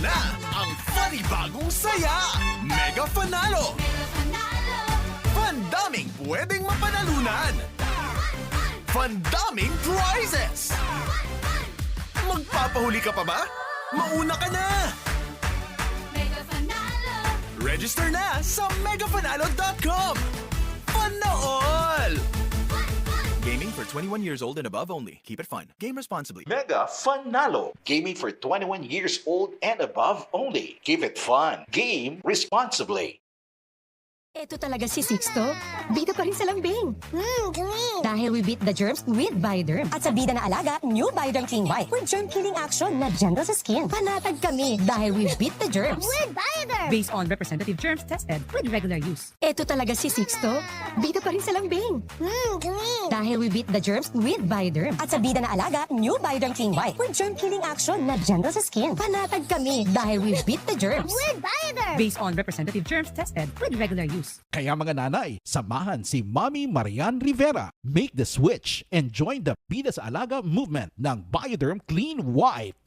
na ang funny bagong saya. Mega Fanalo. Fandaming pwedeng mapanalunan. Fandaming prizes. Magpapahuli ka pa ba? Mauna ka na! Register na sa megafanalo.com! All! Gaming for 21 years old and above only. Keep it fun. Game responsibly. Mega Funalo. Gaming for 21 years old and above only. Keep it fun. Game responsibly. Ito talaga si Sixto. Bida pa rin sa lambing. Mmm, galing! Dahil we beat the germs with Bioderm. At sa bida na alaga, new Bioderm Clean White. With germ-killing action na gentle sa skin. Panatag kami dahil we beat the germs. With Bioderm! based on representative germs tested with regular use. Ito talaga si Sixto. Bida pa rin sa lambing. Mmm, galing! Dahil we beat the germs with Bioderm. At sa bida na alaga, new Bioderm Clean White. With germ-killing action na gentle sa skin. Panatag kami dahil we beat the germs. With Bioderm! Based on representative germs tested with regular use. Kaya mga nanay, samahan si Mami Marian Rivera. Make the switch and join the Bida sa Alaga movement ng Bioderm Clean White.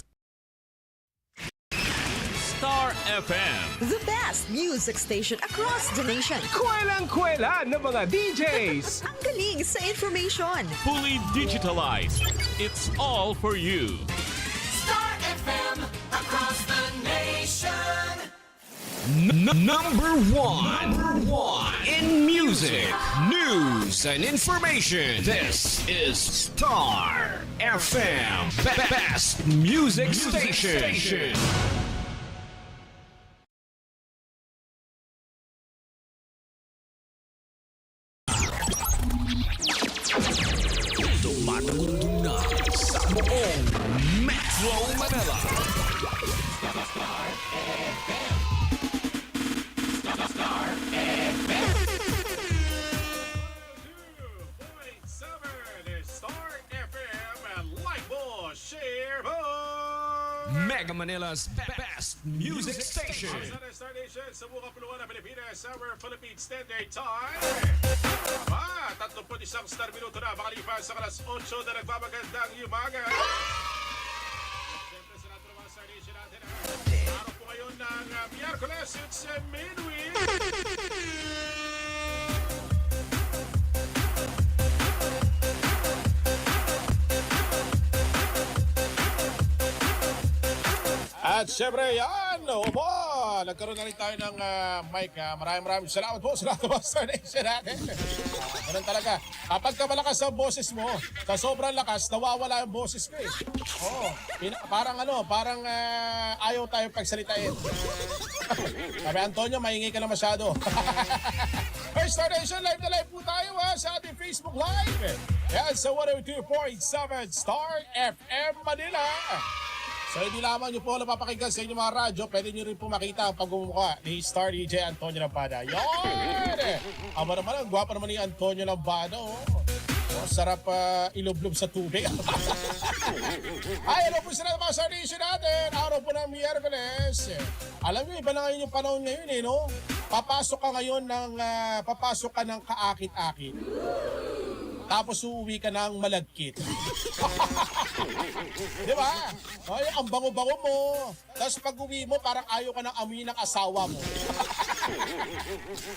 Star FM. The best music station across the nation. Kwelang-kwela ng mga DJs. Ang galing sa information. Fully digitalized. It's all for you. N- number one. Number one in music, news, and information. This is Star FM. Be- best music station. Tumatagundong Be- best music station. Star Nation sa buong kapuluan ng Pilipinas, our Philippine Standard Time. Aba, 31 star minuto na makalipas sa kalas 8 na nagpapagandang umaga. Siyempre sa lahat ng mga Star Nation natin. ah. Araw po ngayon ng uh, Miyerkules, it's uh, midweek. At syempre, yan, opo, nagkaroon na rin tayo ng ah, mic. ah. maraming maraming salamat po sa lahat ng mga Nation natin. Ah, Ganun talaga. Kapag ka malakas ang boses mo, sa sobrang lakas, nawawala yung boses ko eh. Oo, pina- parang ano, parang ah, ayaw tayo pagsalitain. Sabi Antonio, maingay ka na masyado. First Nation, live na live po tayo ha, sa ating Facebook Live. Yan sa 102.7 Star FM Manila. So hindi lamang nyo po napapakinggan sa inyong mga radyo, pwede nyo rin po makita ang pagmumukha ni Star DJ Antonio Lambada. Yon! Aba naman, ang gwapo naman ni Antonio Lambada. Oh. Oh, sarap uh, ilublob sa tubig. Ay, hello po ng mga Star Nation natin. Araw po ng Miyerkules. Alam niyo, iba na ngayon yung panahon ngayon eh, no? Papasok ka ngayon ng, ah, papasok ka ng kaakit-akit. Tapos uuwi ka ng malagkit. Di ba? Ay, ang bango-bango mo. Tapos pag uwi mo, parang ayaw ka ng amoy ng asawa mo.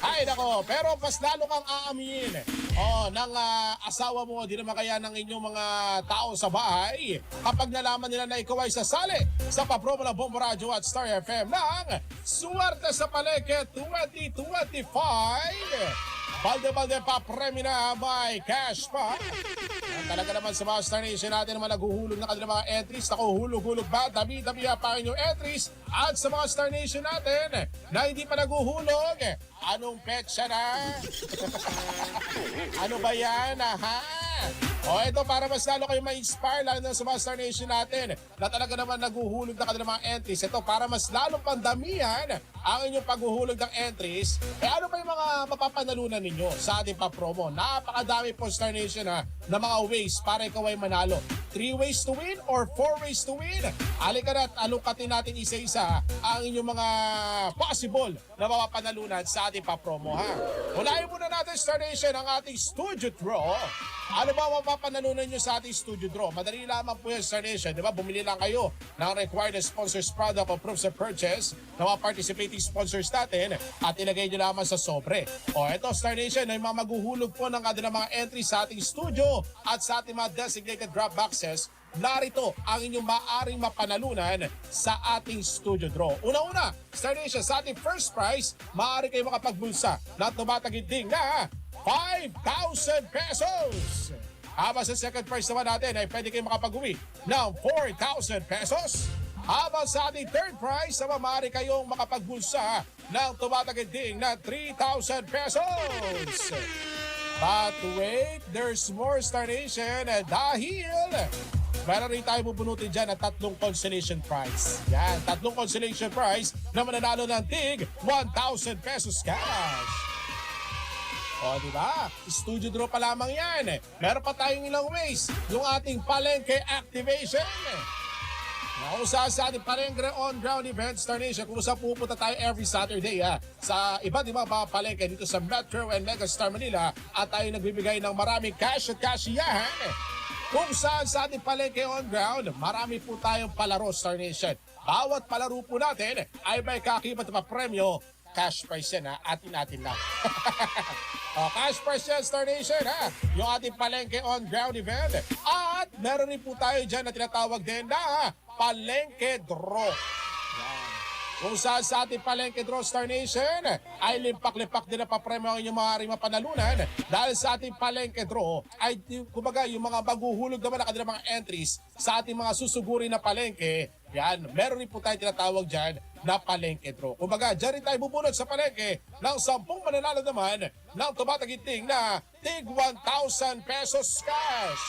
Ay, nako. Pero mas lalo kang aamin. Oh, ng ah, asawa mo, di naman kaya ng inyong mga tao sa bahay. Kapag nalaman nila na ikaw ay sasali sa papromo ng Bombo Radio at Star FM ng Suwerte sa Paleke 2025. Balde-balde pa, premi na may cash pa. Talaga naman sa mga Star Nation natin naman naghuhulog na kanilang mga entries. Ako, hulog-hulog ba? Dami-dami pa inyong entries. At sa mga Star Nation natin na hindi pa naghuhulog, anong petsa na? ano ba yan, ha? O ito, para mas lalo kayo ma-inspire, lalo na sa mga Star Nation natin, na talaga naman naghuhulog na kanilang mga entries. Ito, para mas lalong pandamihan ang inyong paghuhulog ng entries, eh ano ba yung mga mapapanalunan ninyo sa ating pa-promo? Napakadami po Star Nation ha, na mga ways para ikaw ay manalo. Three ways to win or four ways to win? Halika na at alukatin natin isa-isa ang inyong mga possible na mapapanalunan sa ating pa-promo ha. Unahin muna natin Star Nation ang ating studio draw. Ano ba ang mapapanalunan nyo sa ating studio draw? Madali lamang po yan, Star Nation. Di ba? Bumili lang kayo ng required sponsors product o proofs of purchase ng mga participating sponsors natin at ilagay nyo lamang sa sobre. O eto, Star Nation, ay mga maghuhulog po ng kanilang mga entry sa ating studio at sa ating mga designated drop boxes narito ang inyong maaring mapanalunan sa ating studio draw. Una-una, Star Nation, sa ating first prize, maaari kayo makapagbulsa na tumataginding na 5,000 pesos! Habang sa second prize naman natin ay pwede kayo makapag-uwi ng 4,000 pesos. Habang sa ating third prize, naman maaari kayong makapagbulsa ng tumataginding na 3,000 pesos. But wait, there's more Star Nation dahil meron rin tayo bubunutin dyan na tatlong consolation prize. Yan, tatlong consolation prize na mananalo ng tig 1,000 pesos cash. O, di ba? Studio draw pa lamang yan. eh. Meron pa tayong ilang ways. Yung ating palengke activation. Kung saan sa ating palengke on-ground event, Star Nation, kung saan pupunta tayo every Saturday ha, sa iba't ibang mga palengke dito sa Metro and Mega Star Manila at tayo nagbibigay ng maraming cash at cashiyahan. Kung saan sa ating palengke on-ground, marami po tayong palaro, Star Nation. Bawat palaro po natin ay may kakibat na premyo cash prize yan ha, atin-atin lang. o, cash prize yan, Star Nation ha, yung ating palengke on ground event. At meron rin po tayo dyan na tinatawag din na palengke draw. Yan. Kung saan sa ating palengke draw Star Nation ay limpak-limpak din na papremyo ang inyong mga rima panalunan dahil sa ating palengke draw ay kumbaga yung mga maghuhulog naman na kanilang mga entries sa ating mga susuguri na palengke yan, meron rin po tayo tinatawag dyan na palengke draw. Kumbaga, dyan rin tayo bubunot sa palengke ng 10 mananalo naman ng tumataginting na tig 1,000 pesos cash.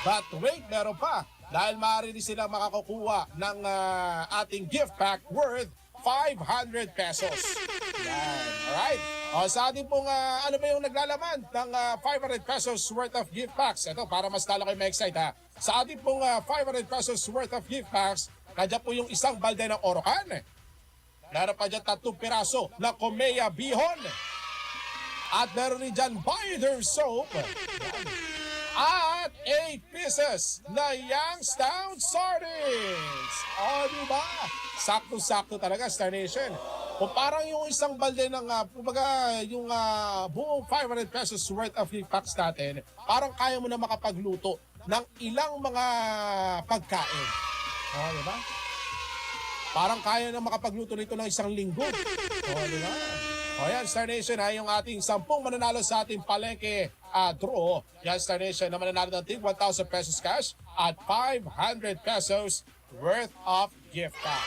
But wait, meron pa. Dahil maaari din silang makakukuha ng ah, ating gift pack worth 500 pesos. Yan. Alright? O sa ating pong, ah, ano ba yung naglalaman ng ah, 500 pesos worth of gift packs? Ito, para mas lalo kayo ma-excite ha. Sa ating pong ah, 500 pesos worth of gift packs, kanya po yung isang balde ng orokan. Meron pa dyan tatlong piraso na Komea Bihon. At meron rin dyan Binder Soap. At 8 pieces na Youngstown Sardines. O, di ba? Sakto-sakto talaga, Star Nation. Kung parang yung isang balde ng, uh, kumbaga, yung ah, buong 500 pesos worth of packs natin, parang kaya mo na makapagluto ng ilang mga pagkain. O, di ba? Parang kaya na makapagluto nito ng isang linggo. O, di ba? O yan, Star Nation, ha, yung ating sampung mananalo sa ating palengke ah, draw. Yan, Star Nation, na mananalo ng tig 1,000 pesos cash at 500 pesos worth of gift pack.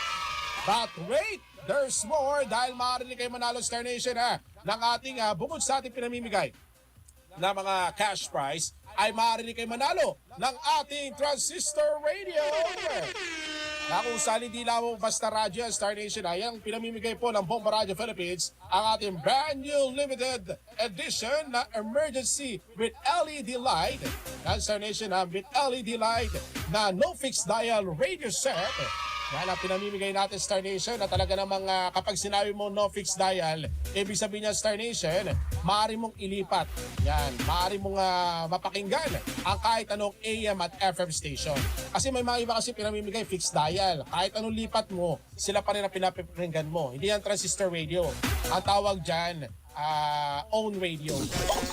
But wait, there's more dahil maaari kayo manalo, Star Nation, ha, ng ating, ah, bukod sa ating pinamimigay na mga cash prize, ay maaari kayo manalo ng ating transistor radio. Na kung hindi lamang basta radyo ang Star Nation ay ang pinamimigay po ng Bomba Radio Philippines ang ating brand new limited edition na emergency with LED light. Ang Star Nation ang with LED light na no fixed dial radio set. Yan ang pinamimigay natin Star Nation na talaga namang ah, kapag sinabi mo no fixed dial, ibig sabihin niya Star Nation, maaari mong ilipat. Yan, maaari mong ah, mapakinggan ang kahit anong AM at FM station. Kasi may mga iba kasi pinamimigay fixed dial. Kahit anong lipat mo, sila pa rin ang pinapakinggan mo. Hindi yan transistor radio. Ang tawag dyan, ah, own radio.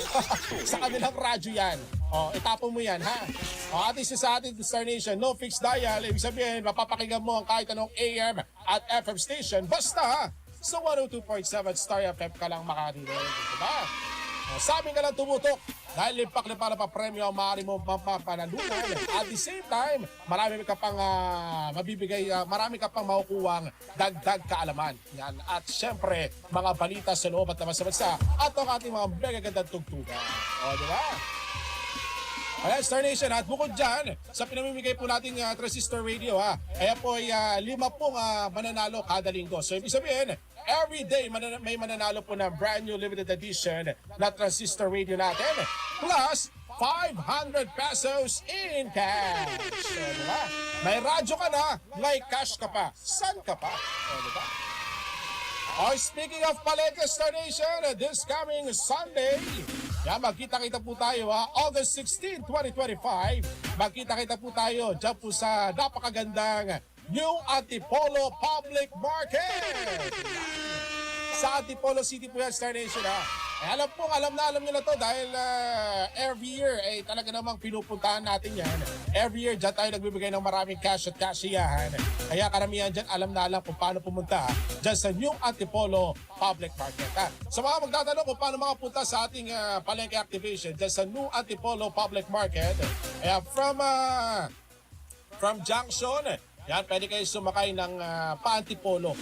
sa kanilang radyo yan. O, itapon mo yan, ha? O, at isa sa ating Star Nation, no fixed dial. Ibig sabihin, mapapakinggan mo ang kahit anong AM at FM station. Basta, sa 102.7 Star FM ka lang makarinig. Diba? O, sabi ka lang tumutok dahil limpak-limpak na pa premyo ang maaari mo mapapanalunan. At the same time, marami ka pang ah, mabibigay, ah, marami ka pang makukuwang dagdag kaalaman. Yan. At syempre, mga balita sa loob at naman sa bansa at ang ating mga mega gandang tugtugan. O, di ba? Ayan, Star Nation, at bukod dyan, sa pinamimigay po nating uh, transistor radio, ha, kaya po ay ah, lima pong ah, mananalo kada linggo. So, ibig sabihin, every day may mananalo po ng brand new limited edition na transistor radio natin. Plus, 500 pesos in cash. So, diba? May radyo ka na, may cash ka pa. San ka pa? O, diba? Oh, speaking of Palengke Star Nation, this coming Sunday, Yan, magkita-kita po tayo ha. August 16, 2025. Magkita-kita po tayo dyan po sa napakagandang New Antipolo Public Market. Sa Antipolo City po yan, Star Nation ha. Eh, alam po, alam na alam nyo na to dahil ah, every year, eh, talaga namang pinupuntahan natin yan. Every year, dyan tayo nagbibigay ng maraming cash at cashiyahan. Kaya karamihan dyan, alam na alam kung paano pumunta dyan sa New Antipolo Public Market. Ha? Sa mga magtatanong kung paano makapunta sa ating ah, palengke activation dyan sa New Antipolo Public Market, eh, from ah, from Junction. Yan, pwede kayo sumakay ng uh, pa-antipolo.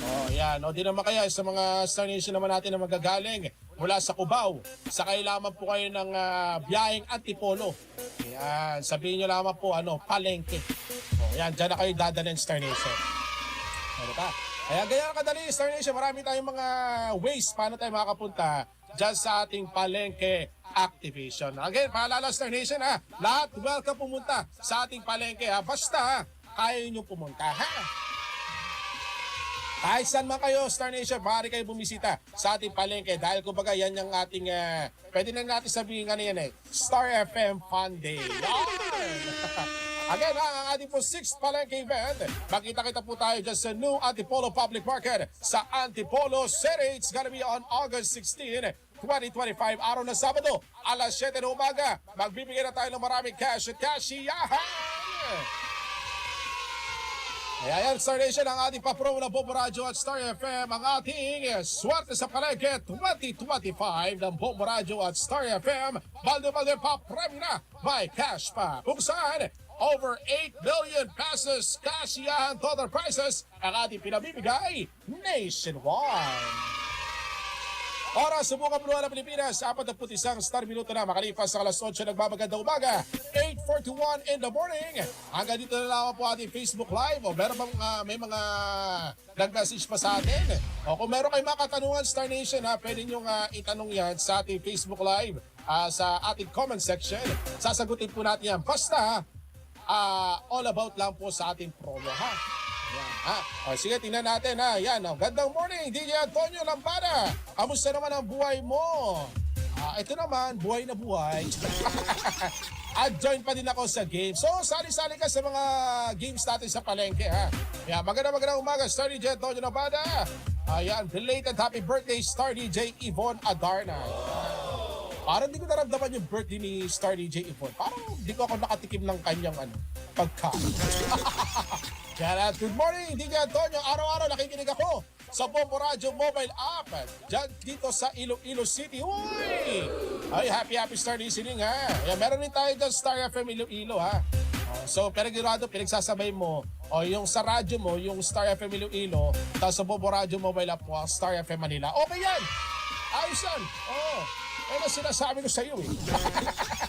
Oh, yan. O di naman kaya sa mga Star Nation naman natin na magagaling mula sa Cubao. Sakay lamang po kayo ng uh, biyaheng antipolo. Yan, sabihin nyo lamang po ano, palengke. Oh, yan, dyan na kayo dadalhin Star Nation. Ano pa? Kaya ganyan kadali, Star Nation. Marami tayong mga ways paano tayo makapunta dyan sa ating palengke activation. Again, paalala Star Nation ha, lahat welcome pumunta sa ating palengke ha. Basta kaya nyo pumunta ha. Kahit saan man kayo, Star Nation, maaari kayo bumisita sa ating palengke dahil kumbaga yan yung ating, uh, pwede na natin sabihin ano yan eh, Star FM Fun Day. Yan! Again, ang ating po 6th palengke event. Makita-kita po tayo dyan sa new Antipolo Public Market sa Antipolo City. It's gonna be on August 16, 2025, araw ng Sabado, alas 7 ng umaga. Magbibigay na tayo ng maraming cash at cashiyahan! Kaya yan, Star Nation, ang ating papromo ng Bobo Radio at Star FM, ang ating Swerte sa Palengke 2025 ng Bobo Radio at Star FM. Balde-balde pa, premyo na, may cash pa. Kung saan, over 8 billion pesos kasiyahan total prices ang ating pinabibigay nationwide. Oras sa buka Bruha ng Pilipinas, 41 star minuto na makalipas sa alas 8 nagbabagandang umaga, 8.41 in the morning. Hanggang dito na lamang po ating Facebook Live. O meron bang ah, may mga nag-message pa sa atin? O kung meron kayong mga katanungan, Star Nation, ha, pwede nyo nga itanong yan sa ating Facebook Live, ah, sa ating comment section. Sasagutin po natin yan. Basta, ah, all about lang po sa ating promo, ha? Ha? O, sige, tingnan natin ha. Yan, o. Gandang morning, DJ Antonio Lambada. Kamusta naman ang buhay mo? Ah, ito naman, buhay na buhay. At join pa din ako sa game. So, sali-sali ka sa mga games natin sa palengke, ha? Yan, maganda magandang umaga, Star DJ Antonio Lambada. Ayan, belated happy birthday, Star DJ Yvonne Adarna. Parang di ko naramdaman yung birthday ni Star DJ Yvonne. Parang di ko ako nakatikim ng kanyang ano, pagkain. Kaya good morning, DJ Antonio. Araw-araw nakikinig ako sa Bombo Radio mobile app. Diyan dito sa Iloilo City. Uy! Ay, happy happy star listening ha. Yan, meron din tayo dyan Star FM Iloilo ha. Oh, So, pinagurado, pinagsasabay mo, o yung sa radyo mo, yung Star FM Iloilo, tapos sa Bombo Radio mobile app mo, Star FM Manila. Okay yan! Ayos yan! Oo. Oh, ang sinasabi ko sa iyo eh.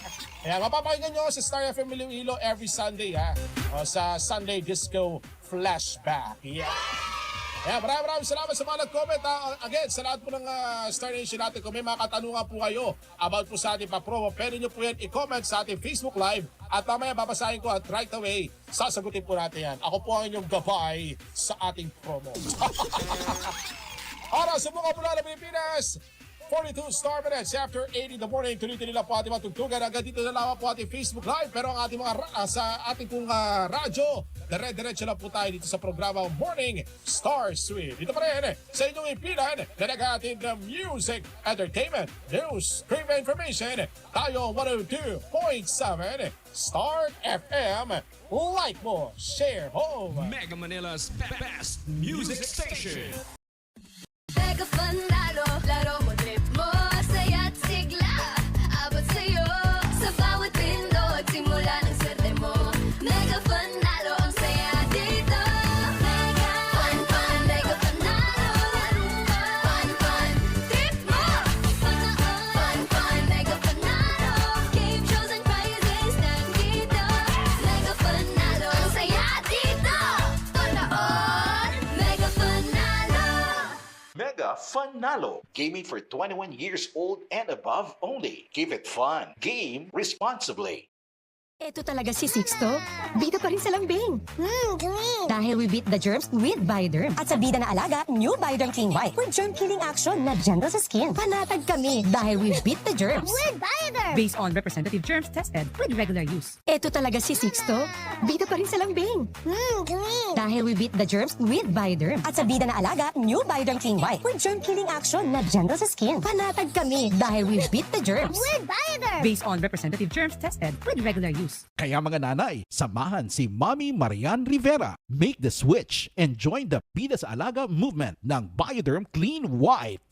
Kaya mapapakinggan nyo sa Star FM Iloilo every Sunday ha. O, sa Sunday Disco Flashback. Yeah. Kaya maraming maraming salamat sa mga nag-comment ha. Again, sa lahat po ng ah, Star Nation natin, kung may mga katanungan po kayo about po sa ating pa-promo, pwede nyo po yan i-comment sa ating Facebook Live at mamaya babasahin ko at right away, sasagutin po natin yan. Ako po ang inyong gabay sa ating promo. Oras sa mga pula ng Pilipinas, 42 star minutes after 8 in the morning. Tuloy-tuloy lang po ating matugtugan. Hanggang dito na lamang po ating Facebook Live. Pero ang ating mga ra- ah, sa ating pong ah, radyo, dire-diretso lang po tayo dito sa programa Morning Star Suite. Dito pa rin sa inyong ipinan na naghahatid ng music, entertainment, news, trivia information. Tayo 102.7 Star FM. Like mo, share mo. Mega Manila's be- best music station. Mega fun Gaming for 21 years old and above only. Keep it fun. Game responsibly. Eto talaga si Sixto. Bida pa rin sa lambing. Dahil we beat the germs with Bioderm. At sa bida na alaga, new Bioderm Clean White. With germ killing action na gentle sa skin. Panatag kami dahil we beat the germs. Based on representative germs tested with regular use. Eto talaga si Sixto. Bida pa rin sa lambing. Dahil we beat the germs with Bioderm. At sa bida na alaga, new Bioderm Clean White. With germ killing action na gentle sa skin. Panatag kami dahil we beat the germs. Based on representative germs tested with regular use. Kaya mga nanay, samahan si Mommy Marian Rivera. Make the switch and join the Bida sa Alaga movement ng Bioderm Clean White.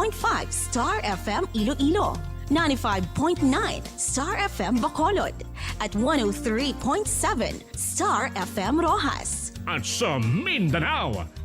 99.5 Star FM Iloilo, 95.9 Star FM Bacolod, at 103.7 Star FM Rojas. At sa Mindanao,